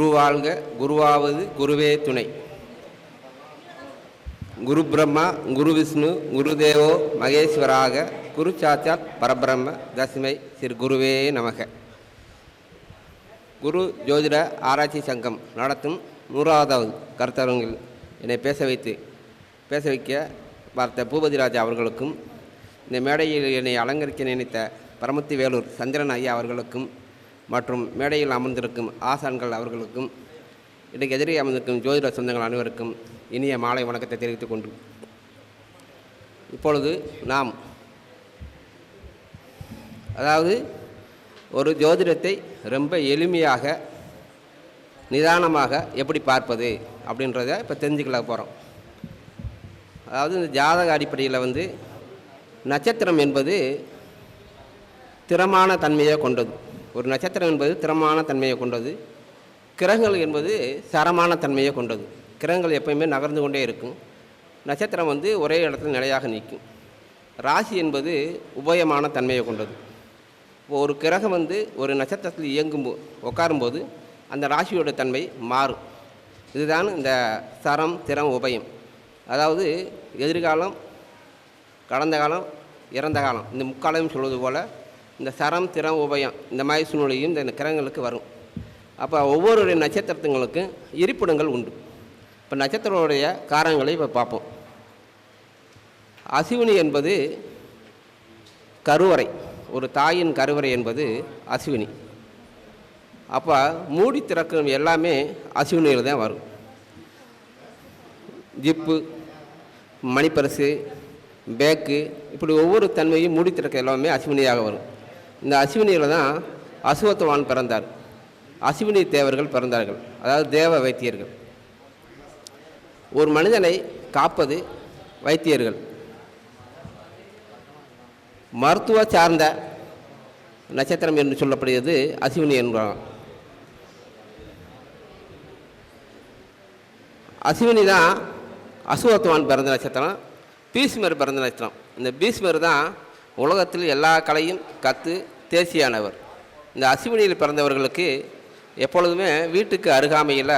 குரு வாழ்க குருவாவது குருவே துணை. குரு பிரம்மா குரு விஷ்ணு குரு தேவோ மகேஸ்வராக குரு சாச்சாத் பரபிரம்ம தஸ்மை சிறு குருவே நமக. குரு ஜோதிட ஆராய்ச்சி சங்கம் நடத்தும் நூறாவதாவது கருத்தரங்கில் என்னை பேச வைத்து பேச வைக்க பார்த்த பூபதிராஜா அவர்களுக்கும் இந்த மேடையில் என்னை அலங்கரிக்க நினைத்த பரமத்தி வேலூர் சந்திரன் ஐயா அவர்களுக்கும் மற்றும் மேடையில் அமர்ந்திருக்கும் ஆசான்கள் அவர்களுக்கும் இன்றைக்கு எதிரே அமர்ந்திருக்கும் ஜோதிட சொந்தங்கள் அனைவருக்கும் இனிய மாலை வணக்கத்தை தெரிவித்துக் கொண்டு இப்பொழுது நாம் அதாவது ஒரு ஜோதிடத்தை ரொம்ப எளிமையாக நிதானமாக எப்படி பார்ப்பது அப்படின்றத இப்போ தெரிஞ்சுக்கல போகிறோம் அதாவது இந்த ஜாதக அடிப்படையில் வந்து நட்சத்திரம் என்பது திறமான தன்மையை கொண்டது. ஒரு நட்சத்திரம் என்பது திறமான தன்மையை கொண்டது. கிரகங்கள் என்பது சரமான தன்மையை கொண்டது. கிரகங்கள் எப்பயுமே நகர்ந்து கொண்டே இருக்கும். நட்சத்திரம் வந்து ஒரே இடத்துல நிலையாக நிற்கும். ராசி என்பது உபயமான தன்மையை கொண்டது. இப்போ ஒரு கிரகம் வந்து ஒரு நட்சத்திரத்தில் இயங்கும் உட்காரும்போது அந்த ராசியோட தன்மை மாறும். இதுதான் இந்த சரம் திறம் உபயம். அதாவது எதிர்காலம் கடந்த காலம் இறந்த காலம். இந்த முக்காலம் சொல்வது போல் இந்த சரம் திறம் உபயம் இந்த மாதிரி சூழ்நிலையும் இந்த கிரகங்களுக்கு வரும். அப்போ ஒவ்வொரு நட்சத்திரத்துங்களுக்கும் இருப்பிடங்கள் உண்டு. இப்போ நட்சத்திரங்களுடைய காரணங்களை இப்போ பார்ப்போம். அசிவினி என்பது கருவறை ஒரு தாயின் கருவறை என்பது அசிவினி. அப்போ மூடி திறக்கும் எல்லாமே அசிவினியில் தான் வரும். ஜிப்பு மணிப்பரிசு பேக்கு இப்படி ஒவ்வொரு தன்மையும் மூடி திறக்க எல்லாமே அசிவினியாக வரும். இந்த அஸ்வினியில் தான் அசுவத்துவான் பிறந்தார். அஸ்வினி தேவர்கள் பிறந்தார்கள். அதாவது தேவ வைத்தியர்கள். ஒரு மனிதனை காப்பது வைத்தியர்கள். மருத்துவ சார்ந்த நட்சத்திரம் என்று சொல்லப்படுகிறது அசிவினி என்பாங்க அசிவினி தான் அசுவத்துவான் பிறந்த நட்சத்திரம் பீஸ்மர் பிறந்த நட்சத்திரம். இந்த பீஸ்மர் தான் உலகத்தில் எல்லா கலையும் கற்று தேசியானவர். இந்த அசிவினியில் பிறந்தவர்களுக்கு எப்பொழுதுமே வீட்டுக்கு அருகாமையில்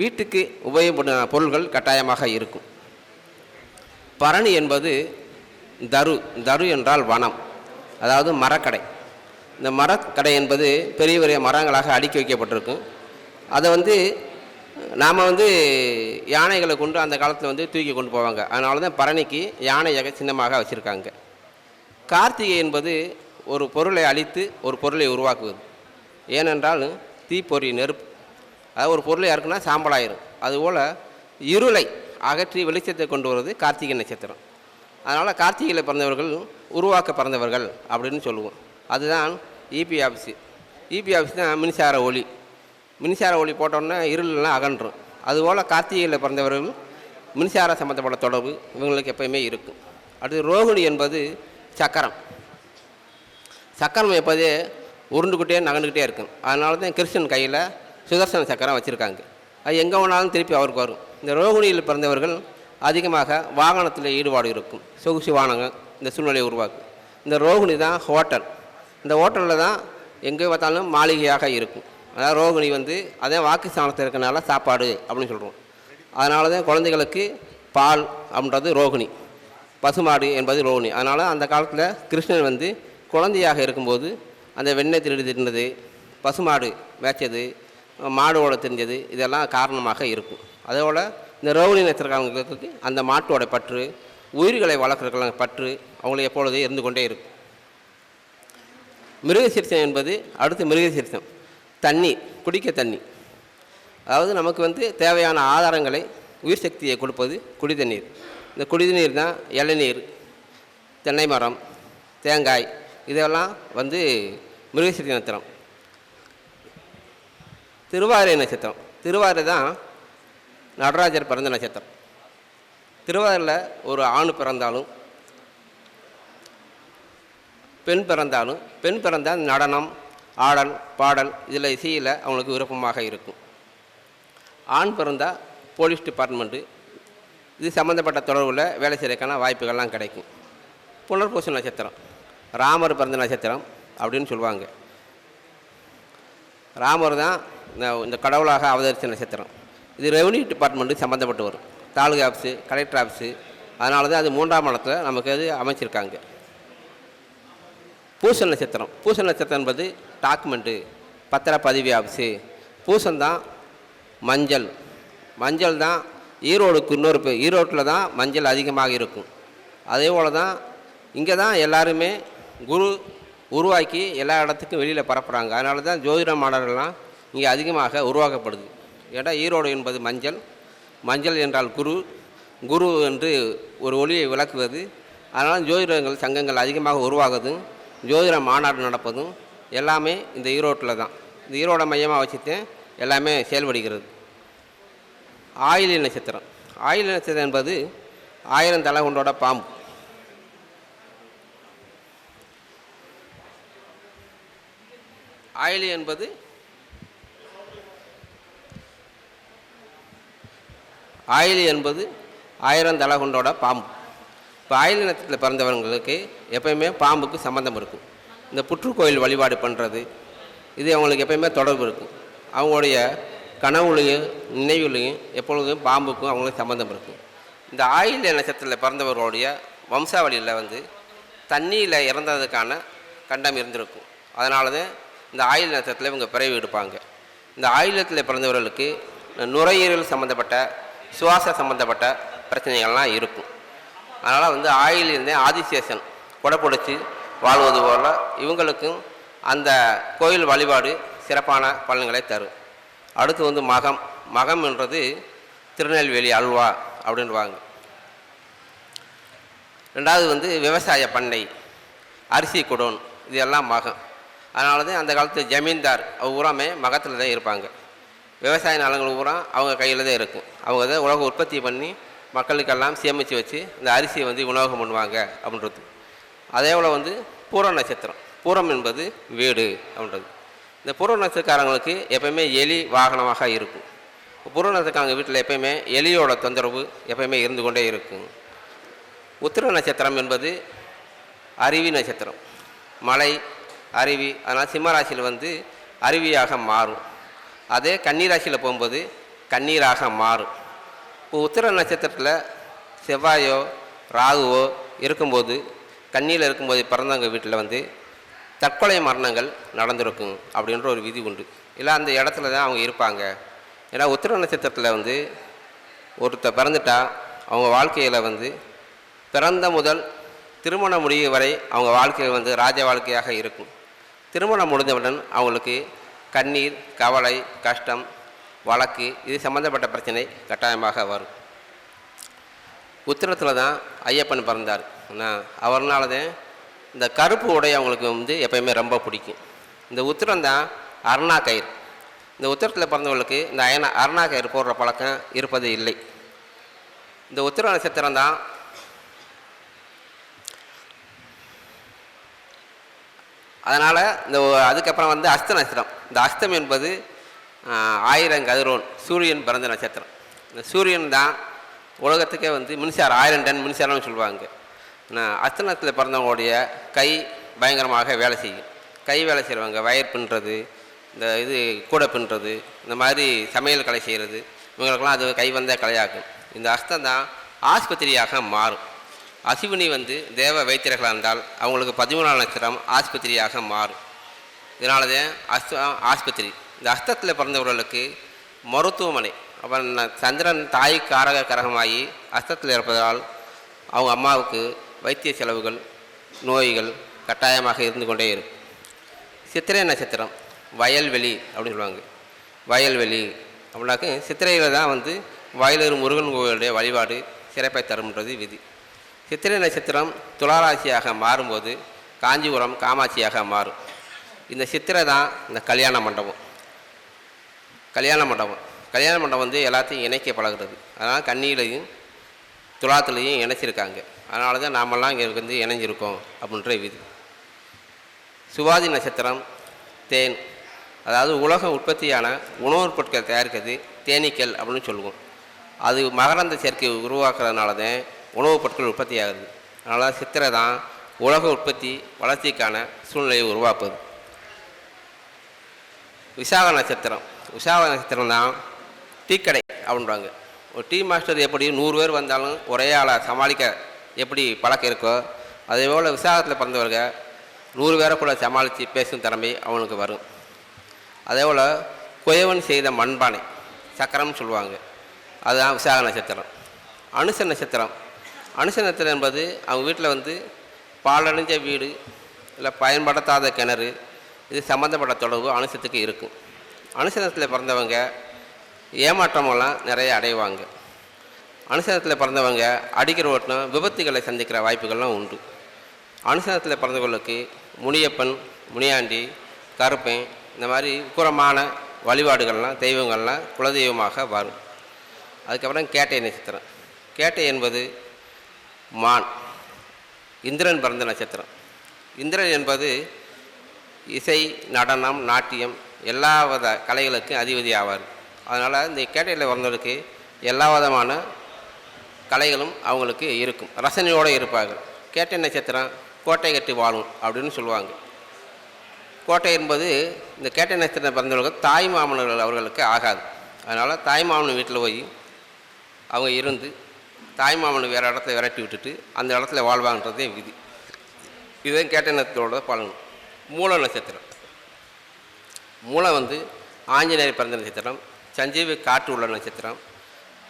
வீட்டுக்கு உபயோகப்படும் பொருள்கள் கட்டாயமாக இருக்கும். பரணி என்பது தரு தரு என்றால் வனம் அதாவது மரக்கடை. இந்த மரக்கடை என்பது பெரிய பெரிய மரங்களாக அடுக்கி வைக்கப்பட்டிருக்கும். அதை வந்து நாம் வந்து யானைகளை கொண்டு அந்த காலத்தில் வந்து தூக்கி கொண்டு போவாங்க. அதனால தான் பரணிக்கு யானையாக சின்னமாக வச்சுருக்காங்க. கார்த்திகை என்பது ஒரு பொருளை அழித்து ஒரு பொருளை உருவாக்குவது. ஏனென்றால் தீப்பொறி நெருப்பு. அதாவது ஒரு பொருளை இறக்குனா சாம்பலாயிரும். அதுபோல் இருளை அகற்றி வெளிச்சத்தை கொண்டு வருவது கார்த்திகை நட்சத்திரம். அதனால் கார்த்திகையில் பிறந்தவர்கள் உருவாக்க பிறந்தவர்கள் அப்படின்னு சொல்லுவோம். அதுதான் இபி ஆஃபீஸு இபி ஆஃபீஸ் தான் மின்சார ஒளி. மின்சார ஒளி போட்டோன்னே இருளெல்லாம் அகன்றும். அதுபோல் கார்த்திகையில் பிறந்தவர்கள் மின்சார சம்மந்தப்பட்ட தொடர்பு இவங்களுக்கு எப்பயுமே இருக்கும். அடுத்து ரோகிணி என்பது சக்கரம். சக்கரம் எப்போதே? உருண்டுக்கிட்டே நகண்டுக்கிட்டே இருக்கும். அதனால தான் கிருஷ்ணன் கையில் சுதர்சன சக்கரம் வச்சுருக்காங்க. அது எங்கே வேணாலும் திருப்பி அவருக்கு வரும். இந்த ரோகிணியில் பிறந்தவர்கள் அதிகமாக வாகனத்தில் ஈடுபாடு இருக்கும். சொகுசு வாகனங்கள் இந்த சூழ்நிலையை உருவாக்கும். இந்த ரோகிணி தான் ஹோட்டல். இந்த ஹோட்டலில் தான் எங்கே பார்த்தாலும் மாளிகையாக இருக்கும். அதாவது ரோகிணி வந்து அதே வாக்கு ஸ்தானத்தில் இருக்கனால சாப்பாடு அப்படின்னு சொல்கிறோம் அதனால தான் குழந்தைகளுக்கு பால் அப்படின்றது ரோகிணி. பசுமாடு என்பது ரோனி. அதனால் அந்த காலத்தில் கிருஷ்ணன் வந்து குழந்தையாக இருக்கும்போது அந்த வெண்ணெய் திருடி தின்னது பசுமாடு மேய்ச்சது மாடோட தெரிஞ்சது இதெல்லாம் காரணமாக இருக்கும். அதோட இந்த ரோகிணி நட்சத்திரக்காரங்களுக்கு அந்த மாட்டோட பற்று உயிர்களை வளர்க்குறதுக்கான பற்று அவங்களுக்கு எப்பொழுதே இருந்து கொண்டே இருக்கும். மிருகசீர்த்தம் என்பது அடுத்து மிருகசீர்த்தம் தண்ணி குடிக்க தண்ணி. அதாவது நமக்கு வந்து தேவையான ஆதாரங்களை உயிர் சக்தியை கொடுப்பது குடி தண்ணீர் இந்த குடிநீர் தான் இளநீர் தென்னை மரம் தேங்காய் இதெல்லாம் வந்து மிருகசீர்ஷ நட்சத்திரம். திருவாரூரை நட்சத்திரம். திருவாதிரை தான் நடராஜர் பிறந்த நட்சத்திரம். திருவாரூரில் ஒரு ஆண் பிறந்தாலும் பெண் பிறந்தாலும் பெண் பிறந்தால் நடனம் ஆடல் பாடல் இதில் இசையில் அவங்களுக்கு விருப்பமாக இருக்கும். ஆண் பிறந்தால் போலீஸ் டிபார்ட்மெண்ட்டு இது சம்மந்தப்பட்ட தொடர்பில் வேலை செய்யறதுக்கான வாய்ப்புகள்லாம் கிடைக்கும். புனர்பூச நட்சத்திரம் ராமர் பிறந்த நட்சத்திரம் அப்படின்னு சொல்லுவாங்க. ராமர் தான் இந்த இந்த கடவுளாக அவதரித்த நட்சத்திரம். இது ரெவன்யூ டிபார்ட்மெண்ட்டு சம்மந்தப்பட்டு வரும். தாலுகா ஆஃபீஸு கலெக்டர் ஆஃபீஸு அதனால தான் அது மூன்றாம் இடத்துல நமக்கு அது அமைச்சிருக்காங்க. பூச நட்சத்திரம் பூச நட்சத்திரம் என்பது டாக்குமெண்ட்டு பத்திரப்பதிவு ஆஃபீஸு. பூசன் தான் மஞ்சள் மஞ்சள் தான் ஈரோடுக்கு இன்னொரு பேர் ஈரோட்டில் தான் மஞ்சள் அதிகமாக இருக்கும். அதே போல் தான் இங்கே தான் எல்லாருமே குரு உருவாக்கி எல்லா இடத்துக்கும் வெளியில் பரப்புகிறாங்க அதனால தான் ஜோதிட மாடல்கள்லாம் இங்கே அதிகமாக உருவாக்கப்படுது. ஏன்னா ஈரோடு என்பது மஞ்சள். மஞ்சள் என்றால் குரு. குரு என்று ஒரு ஒளியை விளக்குவது. அதனால் ஜோதிடங்கள் சங்கங்கள் அதிகமாக உருவாகுதும். ஜோதிட மாநாடு நடப்பதும் எல்லாமே இந்த ஈரோட்டில் தான். இந்த ஈரோடை மையமாக வச்சுட்டு எல்லாமே செயல்படுகிறது. ஆயிலி நட்சத்திரம் ஆயிலி நட்சத்திரம் என்பது ஆயிரம் தலை கொண்டோட பாம்பு. ஆயிலி என்பது ஆயிலி என்பது ஆயிரம் தலை கொண்டோட பாம்பு. இப்போ ஆயிலி நட்சத்திரத்தில் பிறந்தவங்களுக்கு எப்பயுமே பாம்புக்கு சம்மந்தம் இருக்கும். இந்த புற்றுக்கோயில் வழிபாடு பண்ணுறது இது அவங்களுக்கு எப்பயுமே தொடர்பு இருக்கும். அவங்களுடைய கனவுலையும் நினைவுலையும் எப்பொழுதும் பாம்புக்கும் அவங்களுக்கு சம்மந்தம் இருக்கும் இந்த ஆயுள்ய நட்சத்திரத்தில் பிறந்தவர்களுடைய வம்சாவளியில் வந்து தண்ணியில் இறந்ததுக்கான கண்டம் இருந்திருக்கும். அதனால தான் இந்த ஆயுள் நட்சத்திரத்தில் இவங்க பிறவி எடுப்பாங்க. இந்த ஆயுளத்தில் பிறந்தவர்களுக்கு நுரையீரல் சம்மந்தப்பட்ட சுவாச சம்மந்தப்பட்ட பிரச்சனைகள்லாம் இருக்கும். அதனால் வந்து ஆயிலிருந்தே ஆதிசேஷன் கொடைப்பிடிச்சி வாழ்வது போல் இவங்களுக்கும் அந்த கோயில் வழிபாடு சிறப்பான பலன்களை தரும். அடுத்து வந்து மகம். மகம் என்றது திருநெல்வேலி அல்வா அப்படின்வாங்க ரெண்டாவது வந்து விவசாய பண்ணை அரிசி குடோன் இது எல்லாம் மகம். அதனால தான் அந்த காலத்து ஜமீன்தார் பூராமே மகத்தில் தான் இருப்பாங்க. விவசாய நிலங்கள் பூரா அவங்க கையில் தான் இருக்கும். அவங்க தான் உலக உற்பத்தி பண்ணி மக்களுக்கெல்லாம் சேமித்து வச்சு இந்த அரிசியை வந்து விநியோகம் பண்ணுவாங்க அப்படின்றது. அதே போல் வந்து பூர நட்சத்திரம். பூரம் என்பது வீடு அப்படின்றது. இந்த பூர்வ நட்சத்திரக்காரங்களுக்கு எப்பயுமே எலி வாகனமாக இருக்கும். பூர நட்சத்திரக்காரங்க வீட்டில் எப்பயுமே எலியோட தொந்தரவு எப்பயுமே இருந்து கொண்டே இருக்கும். உத்திர நட்சத்திரம் என்பது அருவி நட்சத்திரம். மலை அருவி அதனால் சிம்மராசியில் வந்து அருவியாக மாறும். அதே கன்னிராசியில் போகும்போது கண்ணீராக மாறும். இப்போ உத்திர நட்சத்திரத்தில் செவ்வாயோ ராகுவோ இருக்கும்போது கண்ணியில் இருக்கும்போது பிறந்தவங்க வீட்டில் வந்து தற்கொலை மரணங்கள் நடந்திருக்கும் அப்படின்ற ஒரு விதி உண்டு. இல்லை அந்த இடத்துல தான் அவங்க இருப்பாங்க. ஏன்னா உத்திர நட்சத்திரத்தில் வந்து ஒருத்தர் பிறந்துட்டா அவங்க வாழ்க்கையில் வந்து பிறந்த முதல் திருமணம் முடியும் வரை அவங்க வாழ்க்கையில் வந்து ராஜ வாழ்க்கையாக இருக்கும். திருமணம் முடிந்தவுடன் அவங்களுக்கு கண்ணீர் கவலை கஷ்டம் வழக்கு இது சம்மந்தப்பட்ட பிரச்சனை கட்டாயமாக வரும். உத்திரத்தில் தான் ஐயப்பன் பிறந்தார். என்ன அவர்னால தான் இந்த கருப்பு உடை அவங்களுக்கு வந்து எப்பயுமே ரொம்ப பிடிக்கும். இந்த உத்திரம் தான் அருணா கயிறு. இந்த உத்திரத்தில் பிறந்தவங்களுக்கு இந்த அயனா அருணா கயிறு போடுற பழக்கம் இருப்பது இல்லை. இந்த உத்திர நட்சத்திரம் தான் அதனால் இந்த அதுக்கப்புறம் வந்து அஸ்த நட்சத்திரம். இந்த அஸ்தம் என்பது ஆயிரம் கதிரோன் சூரியன் பிறந்த நட்சத்திரம். இந்த சூரியன் தான் உலகத்துக்கே வந்து மின்சாரம் ஆயிரம் டன் மின்சாரம்னு சொல்லுவாங்க. அஸ்தனத்தில் பிறந்தவங்களுடைய கை பயங்கரமாக வேலை செய்யும். கை வேலை செய்கிறவங்க வயர் பின்னுறது இந்த இது கூடை பின்னுறது இந்த மாதிரி சமையல் கலை செய்கிறது இவங்களுக்கெல்லாம் அது கை வந்த கலையாகும். இந்த அஸ்தம் தான் ஆஸ்பத்திரியாக மாறும். அசிவினி வந்து தேவ வைத்தியர்களாக இருந்தால் அவங்களுக்கு பதிமூணாம் நட்சத்திரம் ஆஸ்பத்திரியாக மாறும். இதனால தான் அஸ்த ஆஸ்பத்திரி. இந்த அஸ்தத்தில் பிறந்தவர்களுக்கு மருத்துவமனை. அப்புறம் சந்திரன் தாய் காரக கரகமாகி அஸ்தத்தில் இருப்பதால் அவங்க அம்மாவுக்கு வைத்திய செலவுகள் நோய்கள் கட்டாயமாக இருந்து கொண்டே இருக்கும். சித்திரை நட்சத்திரம் வயல்வெளி அப்படின்னு சொல்லுவாங்க. வயல்வெளி அப்படின்னாக்க சித்திரையில் தான் வந்து வயலூர் முருகன் கோவிலுடைய வழிபாடு சிறப்பை தரும்ன்றது விதி. சித்திரை நட்சத்திரம் துளாராசியாக மாறும்போது காஞ்சிபுரம் காமாட்சியாக மாறும். இந்த சித்திரை தான் இந்த கல்யாண மண்டபம். கல்யாண மண்டபம். கல்யாண மண்டபம் வந்து எல்லாத்தையும் இணைக்க பழகுறது. அதனால் கண்ணியிலையும் துலாத்துலேயும் இணைச்சிருக்காங்க. அதனால தான் நாமெல்லாம் இங்கே வந்து இணைஞ்சிருக்கோம் அப்படின்ற விதி. சுவாதி நட்சத்திரம் தேன் அதாவது உலக உற்பத்தியான உணவுப் பொருட்கள் தயாரிக்கிறது தேனீக்கள் அப்படின்னு சொல்லுவோம். அது மகரந்த சேர்க்கை உருவாக்குறதுனால தான் உணவுப் பொருட்கள் உற்பத்தி ஆகுது அதனால் சித்திரை தான் உலக உற்பத்தி வளர்ச்சிக்கான சூழ்நிலையை உருவாக்குது. விசாக நட்சத்திரம். விசாக நட்சத்திரம் தான் டீக்கடை அப்படின்றாங்க. ஒரு டீ மாஸ்டர் எப்படி நூறு பேர் வந்தாலும் ஒரே ஆளை சமாளிக்க எப்படி பழக்கம் இருக்கோ அதே போல் விசாகத்தில் பிறந்தவர்கள் நூறு பேரை கூட சமாளித்து பேசும் திறமை அவனுக்கு வரும். அதே போல் குயவன் செய்த மண்பானை சக்கரம்னு சொல்லுவாங்க. அதுதான் விசாக நட்சத்திரம். அனுச நட்சத்திரம். அனுச நட்சத்திரம் என்பது அவங்க வீட்டில் வந்து பாலடைஞ்ச வீடு இல்லை பயன்படுத்தாத கிணறு இது சம்மந்தப்பட்ட தொடர்பு அனுசத்துக்கு இருக்கும். அனுசனத்தில் பிறந்தவங்க ஏமாற்றமெல்லாம் நிறைய அடைவாங்க. அனுசனத்தில் பிறந்தவங்க அடிக்கிற ஓட்டம் விபத்துகளை சந்திக்கிற வாய்ப்புகள்லாம் உண்டு. அனுசனத்தில் பிறந்தவர்களுக்கு முனியப்பன் முனியாண்டி கருப்பன் இந்த மாதிரி உக்கரமான வழிபாடுகள்லாம் தெய்வங்கள்லாம் குலதெய்வமாக வரும். அதுக்கப்புறம் கேட்டை நட்சத்திரம். கேட்டை என்பது மான். இந்திரன் பிறந்த நட்சத்திரம். இந்திரன் என்பது இசை நடனம் நாட்டியம் எல்லா வித கலைகளுக்கும் அதிபதி ஆவார் அதனால் இந்த கேட்டையில் வந்தவர்களுக்கு எல்லா விதமான கலைகளும் அவங்களுக்கு இருக்கும். ரசனையோடு இருப்பார்கள். கேட்டை நட்சத்திரம் கோட்டை கட்டி வாழும் அப்படின்னு சொல்லுவாங்க. கோட்டை என்பது இந்த கேட்டை நட்சத்திரம் பிறந்தவர்கள் தாய் மாமனர்கள் அவர்களுக்கு ஆகாது. அதனால் தாய் மாமன் வீட்டில் போய் அவங்க இருந்து தாய் மாமன் வேறு இடத்துல விரட்டி விட்டுட்டு அந்த இடத்துல வாழ்வாங்கன்றதே விதி. இதுதான் கேட்ட நட்சத்திரோட பலன். மூல நட்சத்திரம். மூலம் வந்து ஆஞ்சநேயர் பிறந்த நட்சத்திரம். சஞ்சீவி காற்று உள்ள நட்சத்திரம்.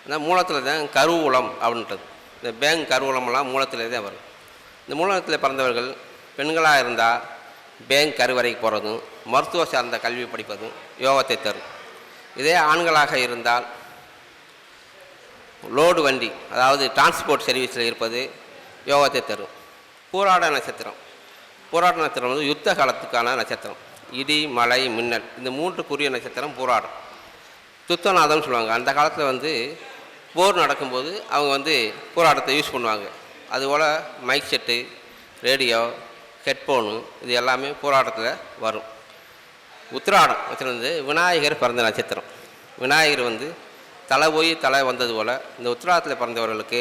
அந்த மூலத்தில் தான் கருவூலம் அப்படின்றது. இந்த பேங்க் கருவூலமெல்லாம் மூலத்தில் தான் வரும். இந்த மூலத்தில் பிறந்தவர்கள் பெண்களாக இருந்தால் பேங்க் கருவறைக்கு போகிறதும் மருத்துவ சார்ந்த கல்வி படிப்பதும் யோகத்தை தரும். இதே ஆண்களாக இருந்தால் லோடு வண்டி அதாவது டிரான்ஸ்போர்ட் சர்வீஸில் இருப்பது யோகத்தை தரும். பூராட நட்சத்திரம். பூராட நட்சத்திரம் வந்து யுத்த காலத்துக்கான நட்சத்திரம். இடி மலை மின்னல் இந்த மூன்று குறிய நட்சத்திரம் பூராடம். துத்தநாதம்னு சொல்லுவாங்க. அந்த காலத்தில் வந்து போர் நடக்கும்போது அவங்க வந்து போராட்டத்தை யூஸ் பண்ணுவாங்க. அதுபோல் மைக் செட்டு ரேடியோ ஹெட்ஃபோனு இது எல்லாமே போராட்டத்தில் வரும். உத்திராடம் வச்சுருந்து விநாயகர் பிறந்த நட்சத்திரம். விநாயகர் வந்து தலை போய் தலை வந்தது போல் இந்த உத்திராடத்தில் பிறந்தவர்களுக்கு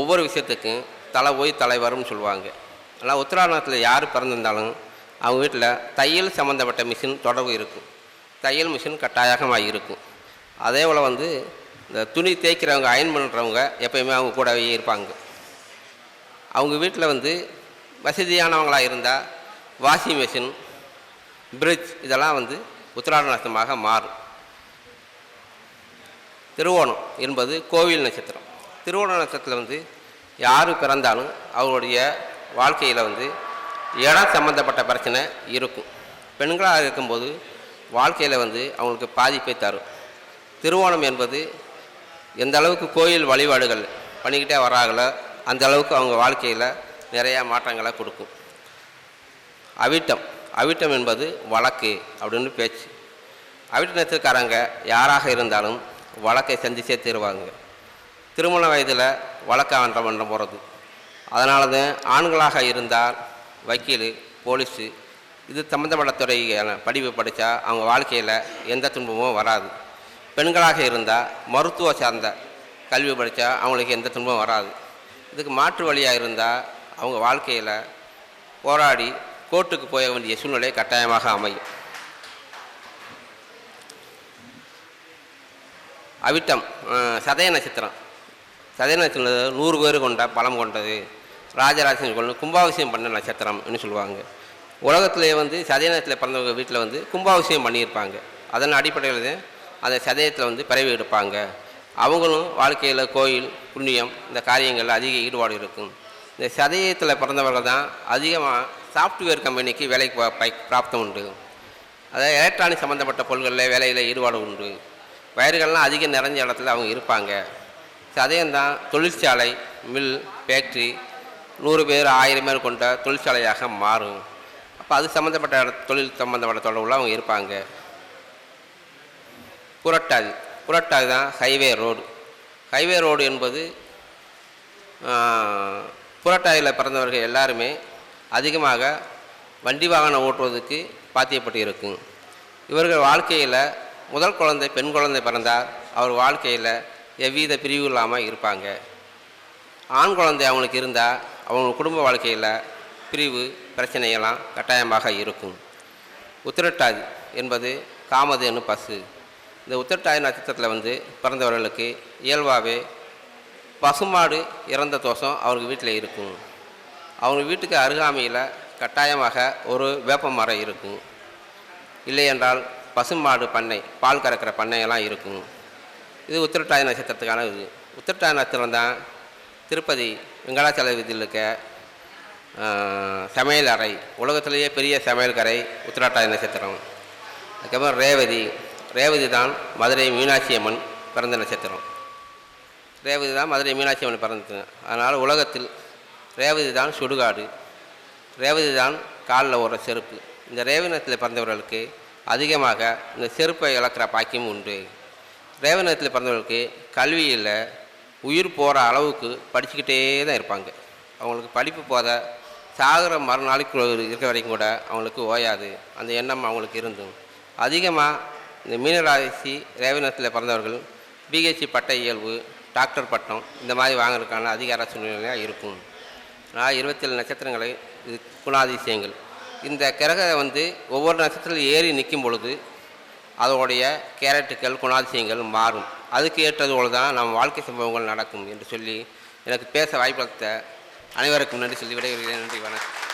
ஒவ்வொரு விஷயத்துக்கும் தலை போய் தலை வரும்னு சொல்லுவாங்க. ஆனால் உத்திராடத்தில் யார் பிறந்திருந்தாலும் அவங்க வீட்டில் தையல் சம்மந்தப்பட்ட மிஷின் தொடர்பு இருக்கும். தையல் மிஷின் கட்டாயமாக இருக்கும் அதே போல் வந்து இந்த துணி தேய்க்கிறவங்க அயன் பண்ணுறவங்க எப்பயுமே அவங்க கூடவே இருப்பாங்க. அவங்க வீட்டில் வந்து வசதியானவங்களாக இருந்தால் வாஷிங் மிஷின் பிரிட்ஜ் இதெல்லாம் வந்து உத்திராட நட்சத்திரமாக மாறும். திருவோணம் என்பது கோவில் நட்சத்திரம். திருவோண நட்சத்திரத்தில் வந்து யார் பிறந்தாலும் அவருடைய வாழ்க்கையில் வந்து இடம் சம்மந்தப்பட்ட பிரச்சனை இருக்கும். பெண்களாக இருக்கும்போது வாழ்க்கையில் வந்து அவங்களுக்கு பாதிப்பை தரும். திருவோணம் என்பது எந்த அளவுக்கு கோயில் வழிபாடுகள் பண்ணிக்கிட்டே வராங்களோ அந்த அளவுக்கு அவங்க வாழ்க்கையில் நிறையா மாற்றங்களை கொடுக்கும். அவிட்டம் அவிட்டம் என்பது வழக்கு அப்படின்னு பேச்சு. அவிட்ட நட்சத்திரக்காரங்க யாராக இருந்தாலும் வழக்கை சந்திச்சே தீருவாங்க. திருமண வயதில் வழக்காண்ட மன்றம் போகிறது அதனால தான் ஆண்களாக இருந்தால் வக்கீல் போலீஸு இது சம்மந்தப்பட்ட துறையான படிப்பு படித்தா அவங்க வாழ்க்கையில் எந்த துன்பமும் வராது. பெண்களாக இருந்தால் மருத்துவ சார்ந்த கல்வி படித்தா அவங்களுக்கு எந்த துன்பமும் வராது. இதுக்கு மாற்று வழியாக இருந்தால் அவங்க வாழ்க்கையில் போராடி கோர்ட்டுக்கு போக வேண்டிய சூழ்நிலை கட்டாயமாக அமையும். அவிட்டம் சதய நட்சத்திரம். சதய நட்சத்திரம் நூறு பேர் கொண்ட பலம் கொண்டது. ராஜராஜன் கொண்டு கும்பாபிஷேகம் பண்ண நட்சத்திரம்னு சொல்லுவாங்க. உலகத்திலே வந்து சதய பிறந்தவங்க வீட்டில் வந்து கும்பாபிஷேகம் பண்ணியிருப்பாங்க. அதன் அடிப்படையில் தான் அந்த சதயத்தில் வந்து பிறவி எடுப்பாங்க. அவங்களும் வாழ்க்கையில் கோயில் புண்ணியம் இந்த காரியங்களில் அதிக ஈடுபாடு இருக்கும். இந்த சதயத்தில் பிறந்தவர்கள் தான் அதிகமாக சாஃப்ட்வேர் கம்பெனிக்கு வேலைக்கு பிராப்தம் உண்டு. அதாவது எலக்ட்ரானிக் சம்மந்தப்பட்ட பொருள்களில் வேலையில் ஈடுபாடு உண்டு. வயர்கள்லாம் அதிகம் நிறைஞ்ச இடத்துல அவங்க இருப்பாங்க. சதயம்தான் தொழிற்சாலை மில் ஃபேக்ட்ரி நூறு பேர் ஆயிரம் பேர் கொண்ட தொழிற்சாலையாக மாறும். அப்போ அது சம்மந்தப்பட்ட தொழில் சம்மந்தப்பட்ட தொடர்புல அவங்க இருப்பாங்க. புரட்டாதி. புரட்டாதி தான் ஹைவே ரோடு ஹைவே ரோடு என்பது புரட்டாதியில் பிறந்தவர்கள் எல்லாருமே அதிகமாக வண்டி வாகனம் ஓட்டுவதற்கு பாத்தியப்பட்டு இருக்கும் இவர்கள் வாழ்க்கையில் முதல் குழந்தை பெண் குழந்தை பிறந்தால் அவர் வாழ்க்கையில் எவ்வித பிரிவு இல்லாமல் இருப்பாங்க. ஆண் குழந்தை அவங்களுக்கு இருந்தால் அவங்க குடும்ப வாழ்க்கையில் பிரிவு பிரச்சனையெல்லாம் கட்டாயமாக இருக்கும். உத்திரட்டாதி என்பது காமதேனு பசு. இந்த உத்திரட்டாய நட்சத்திரத்தில் வந்து பிறந்தவர்களுக்கு இயல்பாகவே பசுமாடு இறந்த தோஷம் அவங்க வீட்டில் இருக்கும். அவங்க வீட்டுக்கு அருகாமையில் கட்டாயமாக ஒரு வேப்ப மரம் இருக்கும். இல்லையென்றால் பசுமாடு பண்ணை பால் கறக்கிற பண்ணையெல்லாம் இருக்கும். இது உத்திரட்டாய நட்சத்திரத்துக்கான இது. உத்திரட்டாய நட்சத்திரம் தான் திருப்பதி வெங்கடாச்சல வீதியில் இருக்க சமையல் அறை. உலகத்திலேயே பெரிய சமையல் கரை உத்திராட்டாய நட்சத்திரம். அதுக்கப்புறம் ரேவதி. ரேவதி தான் மதுரை மீனாட்சி அம்மன் பிறந்த நட்சத்திரம். ரேவதி தான் மதுரை மீனாட்சி அம்மன் பிறந்தது அதனால் உலகத்தில் ரேவதி தான் சுடுகாடு. ரேவதி தான் காலில் ஒரு செருப்பு. இந்த ரேவனத்தில் பிறந்தவர்களுக்கு அதிகமாக இந்த செருப்பை இழக்கிற பாக்கியம் உண்டு. ரேவனத்தில் பிறந்தவர்களுக்கு கல்வியில் உயிர் போகிற அளவுக்கு படிச்சுக்கிட்டே தான் இருப்பாங்க. அவங்களுக்கு படிப்பு போத சாகிற மறுநாளைக்கு இருக்கிற வரைக்கும் கூட அவங்களுக்கு ஓயாது. அந்த எண்ணம் அவங்களுக்கு இருந்தும். அதிகமாக இந்த மீனராசி ரேவனத்தில் பிறந்தவர்கள் பிஹெச்சி பட்ட இயல்பு டாக்டர் பட்டம் இந்த மாதிரி வாங்குறதுக்கான அதிகார சூழ்நிலையாக இருக்கும். நான் இருபத்தேழு நட்சத்திரங்களை இது குணாதிசயங்கள். இந்த கிரகம் வந்து ஒவ்வொரு நட்சத்திரத்தில் ஏறி நிற்கும் பொழுது அதோடைய கேரட்டுகள் குணாதிசயங்கள் மாறும். அதுக்கு ஏற்றது போல தான் நம் வாழ்க்கை சம்பவங்கள் நடக்கும் என்று சொல்லி எனக்கு பேச வாய்ப்பு அனைவருக்கும் நன்றி சொல்லி விடைபெறுகிறேன் நன்றி வணக்கம்.